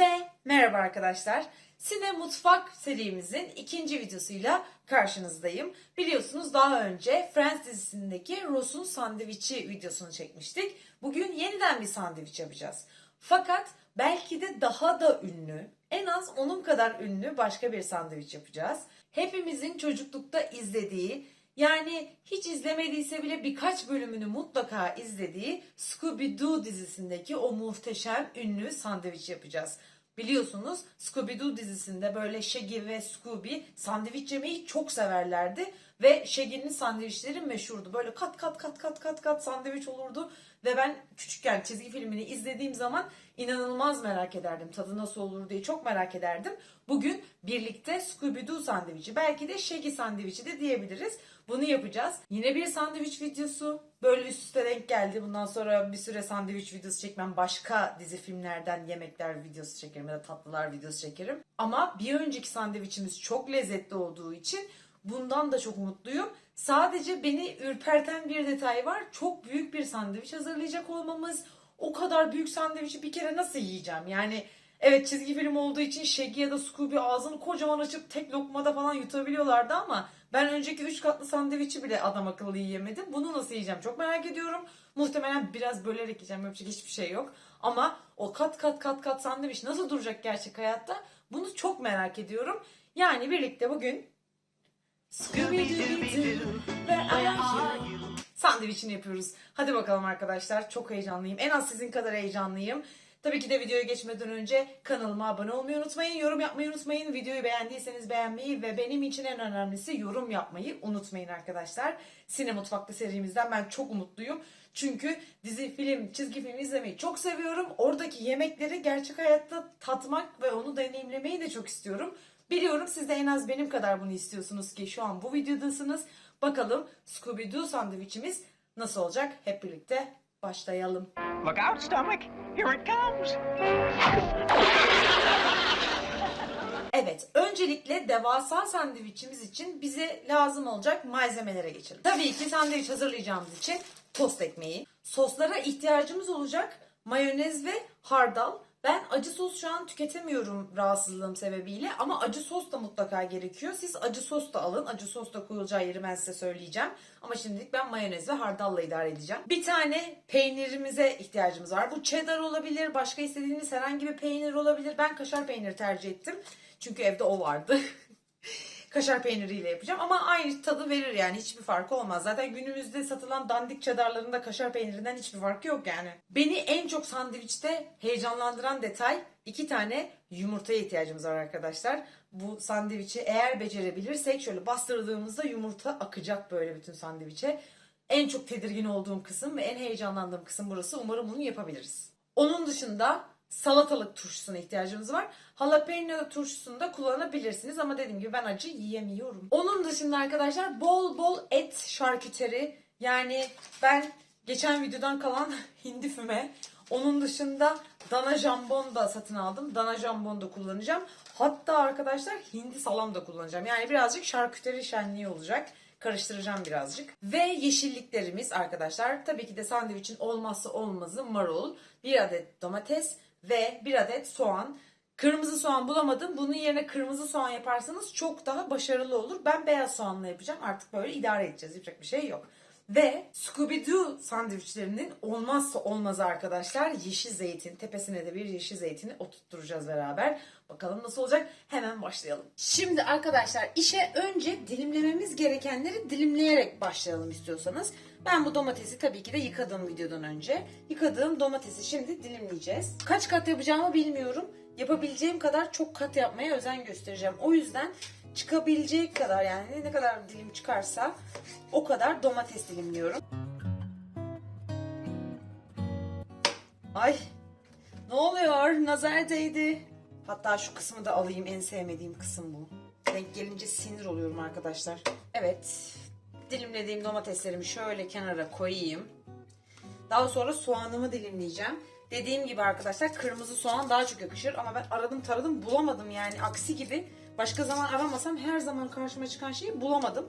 Hepinize merhaba arkadaşlar. Sine Mutfak serimizin ikinci videosuyla karşınızdayım. Biliyorsunuz daha önce Friends dizisindeki Ross'un sandviçi videosunu çekmiştik. Bugün yeniden bir sandviç yapacağız. Fakat belki de daha da ünlü, en az onun kadar ünlü başka bir sandviç yapacağız. Hepimizin çocuklukta izlediği, yani hiç izlemediyse bile birkaç bölümünü mutlaka izlediği Scooby-Doo dizisindeki o muhteşem ünlü sandviç yapacağız. Biliyorsunuz Scooby-Doo dizisinde böyle Shaggy ve Scooby sandviç yemeyi çok severlerdi. Ve Shaggy'nin sandviçleri meşhurdu. Böyle kat kat kat kat kat kat sandviç olurdu. Ve ben küçükken çizgi filmini izlediğim zaman inanılmaz merak ederdim. Tadı nasıl olur diye çok merak ederdim. Bugün birlikte Scooby-Doo sandviçi belki de Shaggy sandviçi de diyebiliriz. Bunu yapacağız. Yine bir sandviç videosu. Böyle üst üste denk geldi. Bundan sonra bir süre sandviç videosu çekmem. Başka dizi filmlerden yemekler videosu çekerim ya da tatlılar videosu çekerim. Ama bir önceki sandviçimiz çok lezzetli olduğu için bundan da çok mutluyum. Sadece beni ürperten bir detay var. Çok büyük bir sandviç hazırlayacak olmamız. O kadar büyük sandviçi bir kere nasıl yiyeceğim? Yani evet çizgi film olduğu için Shaggy ya da Scooby ağzını kocaman açıp tek lokmada falan yutabiliyorlardı ama ben önceki 3 katlı sandviçi bile adam akıllı yiyemedim. Bunu nasıl yiyeceğim çok merak ediyorum. Muhtemelen biraz bölerek yiyeceğim. Yapacak hiçbir şey yok. Ama o kat kat kat kat sandviç nasıl duracak gerçek hayatta? Bunu çok merak ediyorum. Yani birlikte bugün Sandviçini yapıyoruz. Hadi bakalım arkadaşlar. Çok heyecanlıyım. En az sizin kadar heyecanlıyım. Tabii ki de videoya geçmeden önce kanalıma abone olmayı unutmayın. Yorum yapmayı unutmayın. Videoyu beğendiyseniz beğenmeyi ve benim için en önemlisi yorum yapmayı unutmayın arkadaşlar. Sine Mutfak'ta serimizden ben çok umutluyum. Çünkü dizi, film, çizgi film izlemeyi çok seviyorum. Oradaki yemekleri gerçek hayatta tatmak ve onu deneyimlemeyi de çok istiyorum. Biliyorum siz de en az benim kadar bunu istiyorsunuz ki şu an bu videodasınız. Bakalım Scooby-Doo sandviçimiz nasıl olacak? Hep birlikte başlayalım. Look out, stomach! Here it comes! Evet, öncelikle devasa sandviçimiz için bize lazım olacak malzemelere geçelim. Tabii ki sandviç hazırlayacağımız için tost ekmeği, soslara ihtiyacımız olacak mayonez ve hardal. Ben acı sos şu an tüketemiyorum rahatsızlığım sebebiyle ama acı sos da mutlaka gerekiyor. Siz acı sos da alın. Acı sos da koyulacağı yeri ben size söyleyeceğim. Ama şimdilik ben mayonez ve hardalla idare edeceğim. Bir tane peynirimize ihtiyacımız var. Bu cheddar olabilir, başka istediğiniz herhangi bir peynir olabilir. Ben kaşar peyniri tercih ettim. Çünkü evde o vardı. kaşar peyniriyle yapacağım ama aynı tadı verir yani hiçbir farkı olmaz. Zaten günümüzde satılan dandik çedarlarında kaşar peynirinden hiçbir farkı yok yani. Beni en çok sandviçte heyecanlandıran detay iki tane yumurtaya ihtiyacımız var arkadaşlar. Bu sandviçi eğer becerebilirsek şöyle bastırdığımızda yumurta akacak böyle bütün sandviçe. En çok tedirgin olduğum kısım ve en heyecanlandığım kısım burası. Umarım bunu yapabiliriz. Onun dışında salatalık turşusuna ihtiyacımız var. Jalapeno turşusunu da kullanabilirsiniz ama dediğim gibi ben acı yiyemiyorum. Onun dışında arkadaşlar bol bol et şarküteri yani ben geçen videodan kalan hindi füme onun dışında dana jambon da satın aldım. Dana jambon da kullanacağım. Hatta arkadaşlar hindi salam da kullanacağım. Yani birazcık şarküteri şenliği olacak. Karıştıracağım birazcık. Ve yeşilliklerimiz arkadaşlar. Tabii ki de sandviçin olmazsa olmazı marul, bir adet domates ve bir adet soğan. Kırmızı soğan bulamadım. Bunun yerine kırmızı soğan yaparsanız çok daha başarılı olur. Ben beyaz soğanla yapacağım. Artık böyle idare edeceğiz. Yapacak bir şey yok. Ve Scooby-Doo sandviçlerinin olmazsa olmazı arkadaşlar yeşil zeytin. Tepesine de bir yeşil zeytini oturtturacağız beraber. Bakalım nasıl olacak? Hemen başlayalım. Şimdi arkadaşlar işe önce dilimlememiz gerekenleri dilimleyerek başlayalım istiyorsanız. Ben bu domatesi tabii ki de yıkadım videodan önce. Yıkadığım domatesi şimdi dilimleyeceğiz. Kaç kat yapacağımı bilmiyorum. Yapabileceğim kadar çok kat yapmaya özen göstereceğim. O yüzden çıkabilecek kadar yani ne kadar dilim çıkarsa o kadar domates dilimliyorum. Ay ne oluyor? Nazar değdi. Hatta şu kısmı da alayım. En sevmediğim kısım bu. Denk gelince sinir oluyorum arkadaşlar. Evet. Dilimlediğim domateslerimi şöyle kenara koyayım. Daha sonra soğanımı dilimleyeceğim. Dediğim gibi arkadaşlar kırmızı soğan daha çok yakışır ama ben aradım taradım bulamadım yani aksi gibi. Başka zaman aramasam her zaman karşıma çıkan şeyi bulamadım.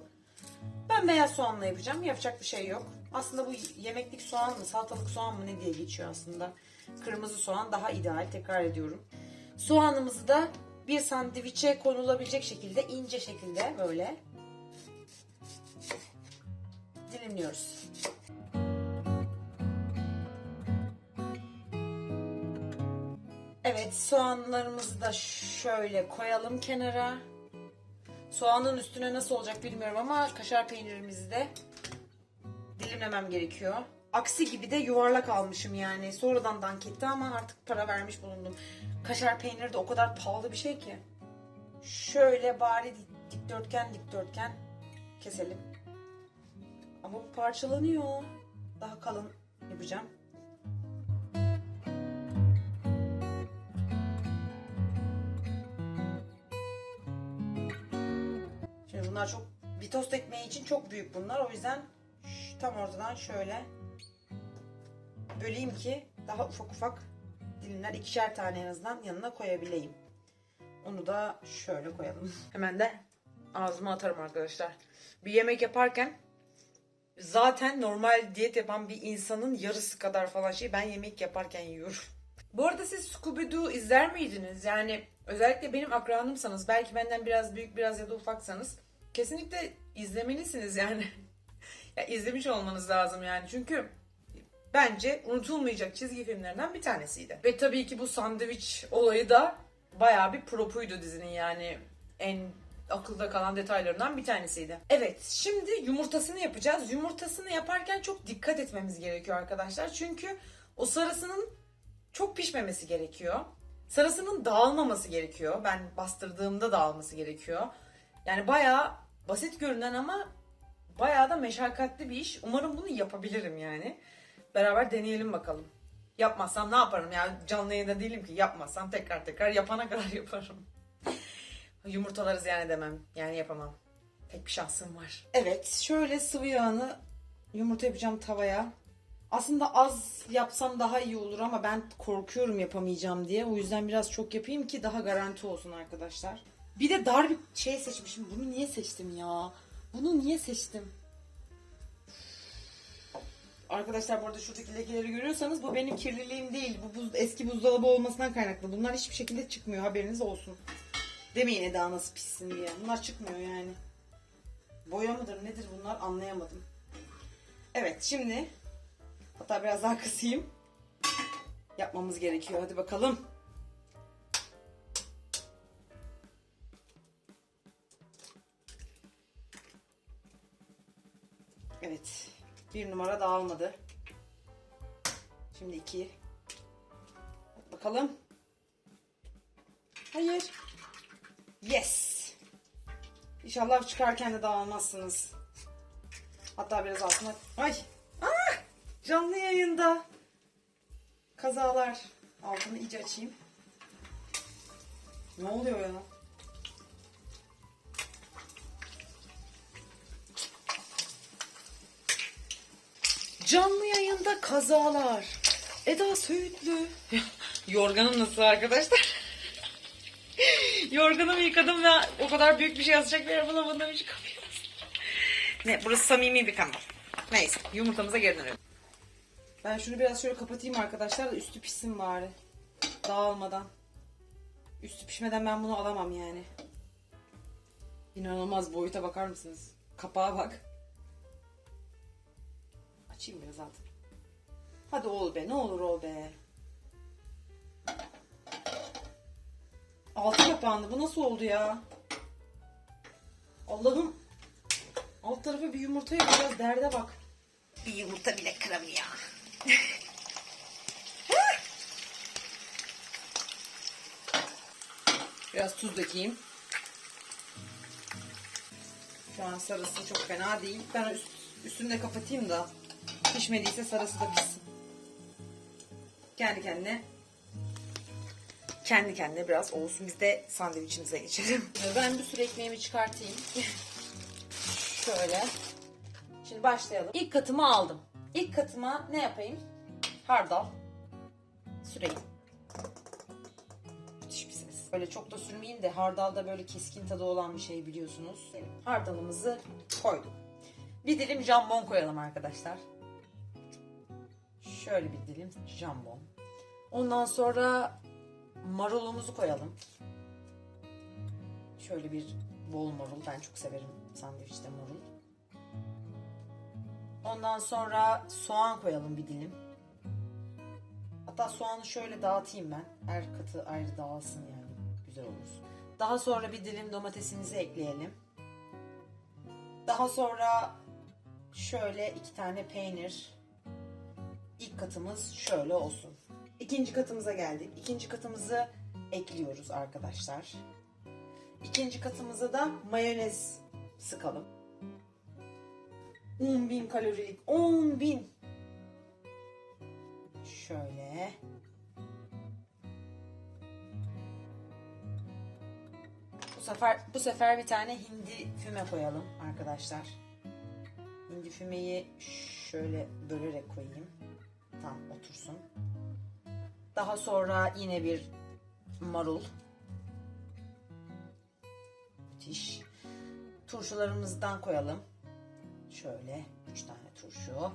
Ben beyaz soğanla yapacağım. Yapacak bir şey yok. Aslında bu yemeklik soğan mı, salatalık soğan mı ne diye geçiyor aslında. Kırmızı soğan daha ideal. Tekrar ediyorum. Soğanımızı da bir sandviçe konulabilecek şekilde ince şekilde böyle dilimliyoruz. Evet soğanlarımızı da şöyle koyalım kenara. Soğanın üstüne nasıl olacak bilmiyorum ama kaşar peynirimizi de dilimlemem gerekiyor. Aksi gibi de yuvarlak almışım yani. Sonradan dank ama artık para vermiş bulundum. Kaşar peyniri de o kadar pahalı bir şey ki. Şöyle bari dik- dikdörtgen dikdörtgen keselim. Ama bu parçalanıyor. Daha kalın yapacağım. Şimdi bunlar çok bir tost ekmeği için çok büyük bunlar. O yüzden tam ortadan şöyle böleyim ki daha ufak ufak dilimler ikişer tane en azından yanına koyabileyim. Onu da şöyle koyalım. Hemen de ağzıma atarım arkadaşlar. Bir yemek yaparken zaten normal diyet yapan bir insanın yarısı kadar falan şey ben yemek yaparken yiyorum. Bu arada siz Scooby-Doo izler miydiniz? Yani özellikle benim akranımsanız, belki benden biraz büyük biraz ya da ufaksanız kesinlikle izlemelisiniz yani. ya izlemiş olmanız lazım yani. Çünkü bence unutulmayacak çizgi filmlerinden bir tanesiydi. Ve tabii ki bu sandviç olayı da bayağı bir propuydu dizinin yani en akılda kalan detaylarından bir tanesiydi. Evet şimdi yumurtasını yapacağız. Yumurtasını yaparken çok dikkat etmemiz gerekiyor arkadaşlar. Çünkü o sarısının çok pişmemesi gerekiyor. Sarısının dağılmaması gerekiyor. Ben bastırdığımda dağılması gerekiyor. Yani bayağı basit görünen ama bayağı da meşakkatli bir iş. Umarım bunu yapabilirim yani. Beraber deneyelim bakalım. Yapmazsam ne yaparım ya canlı yayında değilim ki yapmazsam tekrar tekrar yapana kadar yaparım. Yumurtaları ziyan edemem. Yani yapamam. Tek bir şansım var. Evet şöyle sıvı yağını yumurta yapacağım tavaya. Aslında az yapsam daha iyi olur ama ben korkuyorum yapamayacağım diye. O yüzden biraz çok yapayım ki daha garanti olsun arkadaşlar. Bir de dar bir şey seçmişim. Bunu niye seçtim ya? Bunu niye seçtim? Arkadaşlar bu arada şuradaki lekeleri görüyorsanız bu benim kirliliğim değil. Bu buz, eski buzdolabı olmasından kaynaklı. Bunlar hiçbir şekilde çıkmıyor haberiniz olsun. Demeyin Eda nasıl pissin diye. Bunlar çıkmıyor yani. Boya mıdır nedir bunlar anlayamadım. Evet şimdi hatta biraz daha kısayım. Yapmamız gerekiyor. Hadi bakalım. Bir numara dağılmadı. Şimdi iki. Bakalım. Hayır. Yes. İnşallah çıkarken de dağılmazsınız. Hatta biraz altına... Ay! Ah! Canlı yayında. Kazalar. Altını iyice açayım. Ne oluyor ya? Canlı yayında kazalar. Eda Söğütlü. Yorganım nasıl arkadaşlar? Yorganımı yıkadım ve o kadar büyük bir şey yazacak bir yer hiç kapıyoruz. Ne burası samimi bir kanal. Neyse yumurtamıza geri dönelim. Ben şunu biraz şöyle kapatayım arkadaşlar da üstü pişsin bari. Dağılmadan. Üstü pişmeden ben bunu alamam yani. İnanılmaz boyuta bakar mısınız? Kapağa bak. Açayım biraz altını. Hadi ol be ne olur ol be. Altı kapandı. Bu nasıl oldu ya? Allah'ım. Alt tarafa bir yumurta yapacağız. Derde bak. Bir yumurta bile kıramıyor. Biraz tuz dökeyim. Şu an sarısı çok fena değil. Ben üst, üstünü de kapatayım da pişmediyse sarısı da pişsin. Kendi kendine kendi kendine biraz olsun. Biz de sandviçimize geçelim. Ben bir süre ekmeğimi çıkartayım. Şöyle. Şimdi başlayalım. İlk katımı aldım. İlk katıma ne yapayım? Hardal. Süreyim. Müthiş bir ses. Böyle çok da sürmeyeyim de hardalda böyle keskin tadı olan bir şey biliyorsunuz. Hardalımızı koyduk. Bir dilim jambon koyalım arkadaşlar. Şöyle bir dilim jambon. Ondan sonra marulumuzu koyalım. Şöyle bir bol marul. Ben çok severim sandviçte marul. Ondan sonra soğan koyalım bir dilim. Hatta soğanı şöyle dağıtayım ben. Her katı ayrı dağılsın yani. Güzel olur. Daha sonra bir dilim domatesimizi ekleyelim. Daha sonra şöyle iki tane peynir. İlk katımız şöyle olsun. İkinci katımıza geldik. İkinci katımızı ekliyoruz arkadaşlar. İkinci katımıza da mayonez sıkalım. 10.000 kalorilik 10.000 Şöyle. Bu sefer bu sefer bir tane hindi füme koyalım arkadaşlar. Hindi fümeyi şöyle bölerek koyayım. Tam otursun. Daha sonra yine bir marul. Müthiş. Turşularımızdan koyalım. Şöyle 3 tane turşu.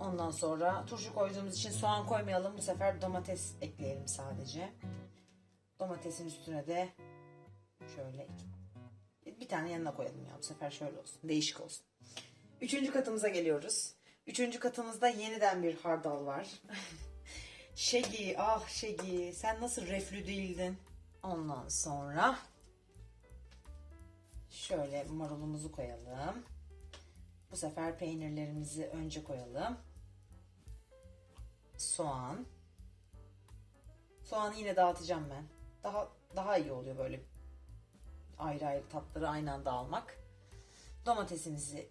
Ondan sonra turşu koyduğumuz için soğan koymayalım. Bu sefer domates ekleyelim sadece. Domatesin üstüne de şöyle bir tane yanına koyalım ya. Bu sefer şöyle olsun. Değişik olsun. Üçüncü katımıza geliyoruz. Üçüncü katımızda yeniden bir hardal var. Şegi, ah Şegi, sen nasıl reflü değildin? Ondan sonra şöyle marulumuzu koyalım. Bu sefer peynirlerimizi önce koyalım. Soğan. Soğanı yine dağıtacağım ben. Daha daha iyi oluyor böyle ayrı ayrı tatları aynı anda almak. Domatesimizi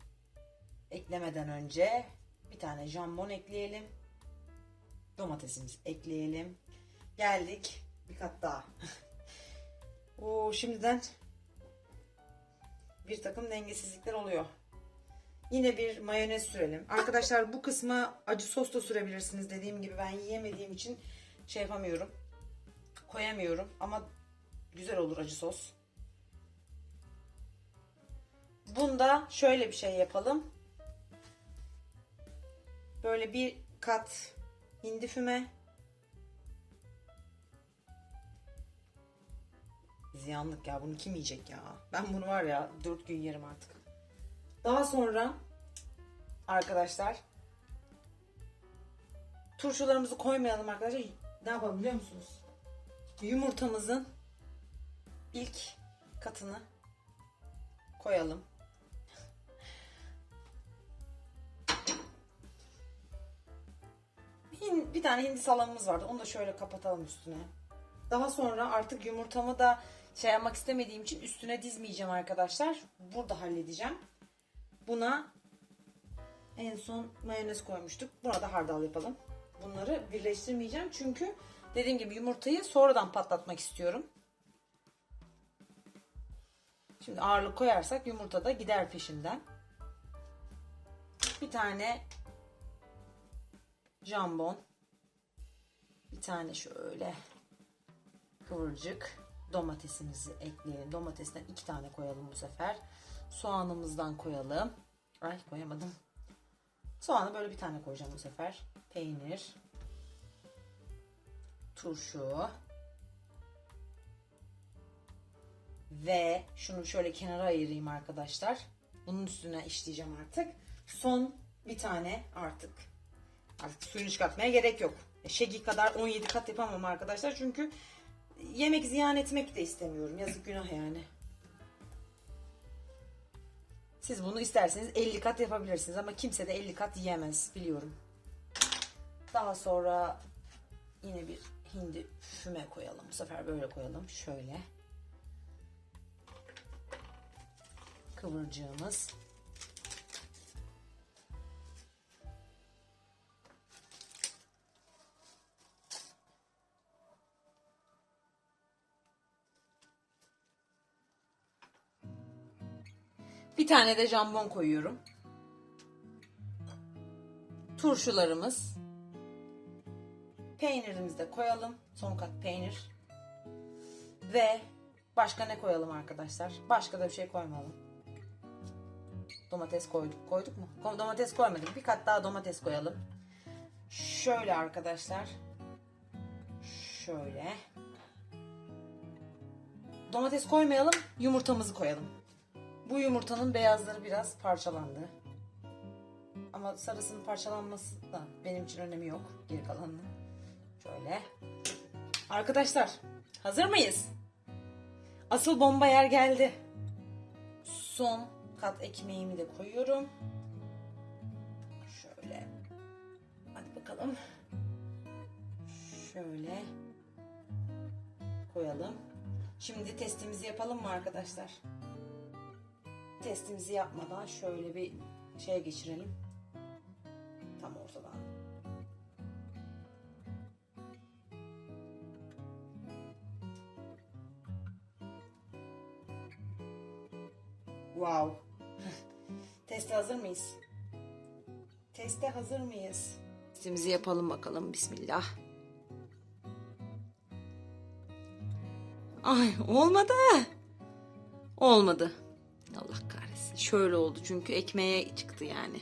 eklemeden önce bir tane jambon ekleyelim. Domatesimizi ekleyelim. Geldik bir kat daha. Oo şimdiden bir takım dengesizlikler oluyor. Yine bir mayonez sürelim. Arkadaşlar bu kısma acı sos da sürebilirsiniz. Dediğim gibi ben yiyemediğim için şey yapamıyorum. Koyamıyorum ama güzel olur acı sos. Bunda şöyle bir şey yapalım. Böyle bir kat hindi füme. Ziyanlık ya bunu kim yiyecek ya? Ben bunu var ya dört gün yerim artık. Daha sonra arkadaşlar turşularımızı koymayalım arkadaşlar. Ne yapalım biliyor musunuz? Yumurtamızın ilk katını koyalım. Hin- Bir tane hindi salamımız vardı. Onu da şöyle kapatalım üstüne. Daha sonra artık yumurtamı da şey yapmak istemediğim için üstüne dizmeyeceğim arkadaşlar. Burada halledeceğim. Buna en son mayonez koymuştuk. Buna da hardal yapalım. Bunları birleştirmeyeceğim çünkü dediğim gibi yumurtayı sonradan patlatmak istiyorum. Şimdi ağırlık koyarsak yumurta da gider peşinden. Bir tane jambon. Bir tane şöyle kıvırcık domatesimizi ekleyelim. Domatesten iki tane koyalım bu sefer. Soğanımızdan koyalım. Ay koyamadım. Soğanı böyle bir tane koyacağım bu sefer. Peynir. Turşu. Ve şunu şöyle kenara ayırayım arkadaşlar. Bunun üstüne işleyeceğim artık. Son bir tane artık. Artık suyunu çıkartmaya gerek yok. Şegi kadar 17 kat yapamam arkadaşlar. Çünkü yemek ziyan etmek de istemiyorum. Yazık günah yani. Siz bunu isterseniz 50 kat yapabilirsiniz ama kimse de 50 kat yiyemez biliyorum. Daha sonra yine bir hindi füme koyalım. Bu sefer böyle koyalım. Şöyle. Kıvırcığımız. Bir tane de jambon koyuyorum. Turşularımız. Peynirimizi de koyalım. Son kat peynir. Ve başka ne koyalım arkadaşlar? Başka da bir şey koymayalım. Domates koyduk. Koyduk mu? Domates koymadık. Bir kat daha domates koyalım. Şöyle arkadaşlar. Şöyle. Domates koymayalım, yumurtamızı koyalım. Bu yumurtanın beyazları biraz parçalandı. Ama sarısının parçalanması da benim için önemi yok. Geri kalanının. Şöyle. Arkadaşlar hazır mıyız? Asıl bomba yer geldi. Son kat ekmeğimi de koyuyorum. Şöyle. Hadi bakalım. Şöyle. Koyalım. Şimdi testimizi yapalım mı arkadaşlar? Testimizi yapmadan şöyle bir şeye geçirelim. Tam ortadan. Wow. Teste hazır mıyız? Teste hazır mıyız? Testimizi yapalım bakalım. Bismillah. Ay olmadı. Olmadı. Allah kahretsin. Şöyle oldu çünkü ekmeğe çıktı yani.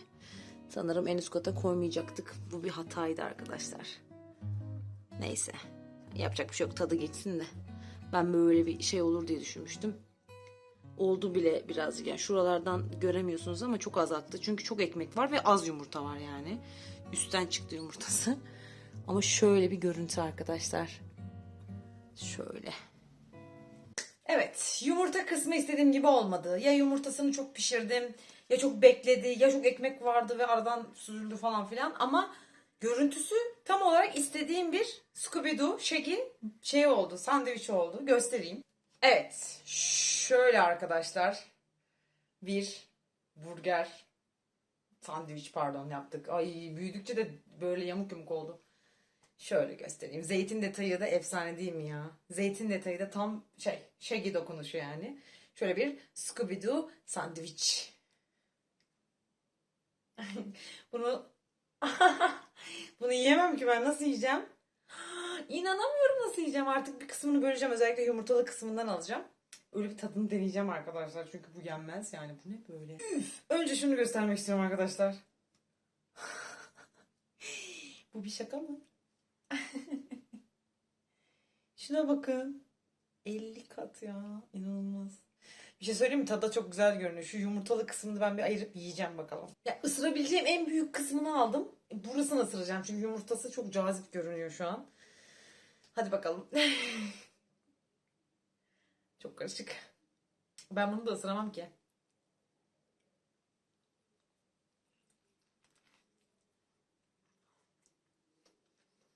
Sanırım en üst kata koymayacaktık. Bu bir hataydı arkadaşlar. Neyse. Yapacak bir şey yok. Tadı geçsin de. Ben böyle bir şey olur diye düşünmüştüm. Oldu bile birazcık. Yani şuralardan göremiyorsunuz ama çok azalttı. Çünkü çok ekmek var ve az yumurta var yani. Üstten çıktı yumurtası. Ama şöyle bir görüntü arkadaşlar. Şöyle. Evet, yumurta kısmı istediğim gibi olmadı. Ya yumurtasını çok pişirdim, ya çok bekledi, ya çok ekmek vardı ve aradan süzüldü falan filan. Ama görüntüsü tam olarak istediğim bir Scooby-Doo Shaggy şey oldu, sandviç oldu. Göstereyim. Evet, şöyle arkadaşlar. Bir burger sandviç pardon yaptık. Ay büyüdükçe de böyle yamuk yumuk oldu. Şöyle göstereyim. Zeytin detayı da efsane değil mi ya? Zeytin detayı da tam şey, Shaggy dokunuşu yani. Şöyle bir Scooby-Doo sandviç. Bunu bunu yiyemem ki ben nasıl yiyeceğim? İnanamıyorum nasıl yiyeceğim. Artık bir kısmını böleceğim. Özellikle yumurtalı kısmından alacağım. Öyle bir tadını deneyeceğim arkadaşlar. Çünkü bu yenmez yani. Bu ne böyle? Üf. Önce şunu göstermek istiyorum arkadaşlar. bu bir şaka mı? Şuna bakın. 50 kat ya. İnanılmaz. Bir şey söyleyeyim mi? Tadı da çok güzel görünüyor. Şu yumurtalı kısmını ben bir ayırıp yiyeceğim bakalım. Ya ısırabileceğim en büyük kısmını aldım. Burasını ısıracağım. Çünkü yumurtası çok cazip görünüyor şu an. Hadi bakalım. çok karışık. Ben bunu da ısıramam ki.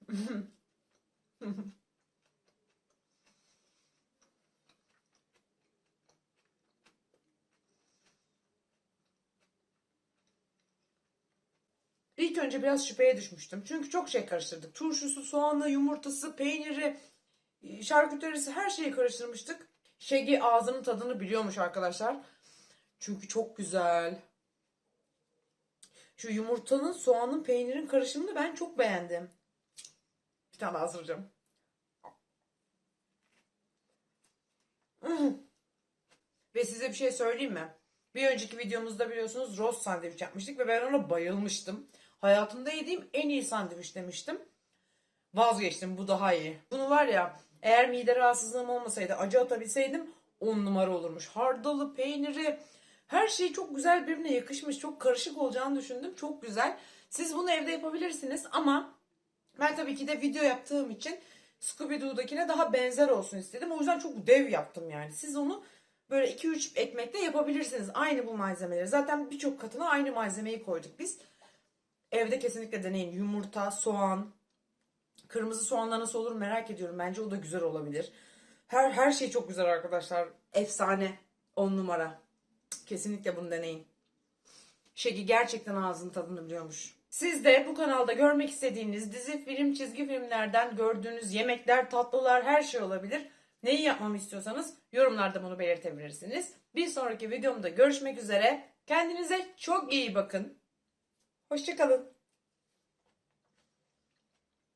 İlk önce biraz şüpheye düşmüştüm. Çünkü çok şey karıştırdık. Turşusu, soğanı, yumurtası, peyniri, e, şarküterisi her şeyi karıştırmıştık. Şegi ağzının tadını biliyormuş arkadaşlar. Çünkü çok güzel. Şu yumurtanın, soğanın, peynirin karışımını ben çok beğendim. Bir tane. Mm. Ve size bir şey söyleyeyim mi? Bir önceki videomuzda biliyorsunuz roast sandviç yapmıştık ve ben ona bayılmıştım. Hayatımda yediğim en iyi sandviç demiştim. Vazgeçtim bu daha iyi. Bunu var ya eğer mide rahatsızlığım olmasaydı acı atabilseydim 10 numara olurmuş. Hardalı, peyniri her şey çok güzel birbirine yakışmış. Çok karışık olacağını düşündüm. Çok güzel. Siz bunu evde yapabilirsiniz ama ben tabii ki de video yaptığım için Scooby-Doo'dakine daha benzer olsun istedim. O yüzden çok dev yaptım yani. Siz onu böyle 2-3 ekmekle yapabilirsiniz. Aynı bu malzemeleri. Zaten birçok katına aynı malzemeyi koyduk biz. Evde kesinlikle deneyin. Yumurta, soğan, kırmızı soğanla nasıl olur merak ediyorum. Bence o da güzel olabilir. Her her şey çok güzel arkadaşlar. Efsane. 10 numara. Kesinlikle bunu deneyin. Şegi gerçekten ağzının tadını biliyormuş. Siz de bu kanalda görmek istediğiniz dizi, film, çizgi filmlerden gördüğünüz yemekler, tatlılar her şey olabilir. Neyi yapmamı istiyorsanız yorumlarda bunu belirtebilirsiniz. Bir sonraki videomda görüşmek üzere. Kendinize çok iyi bakın. Hoşçakalın.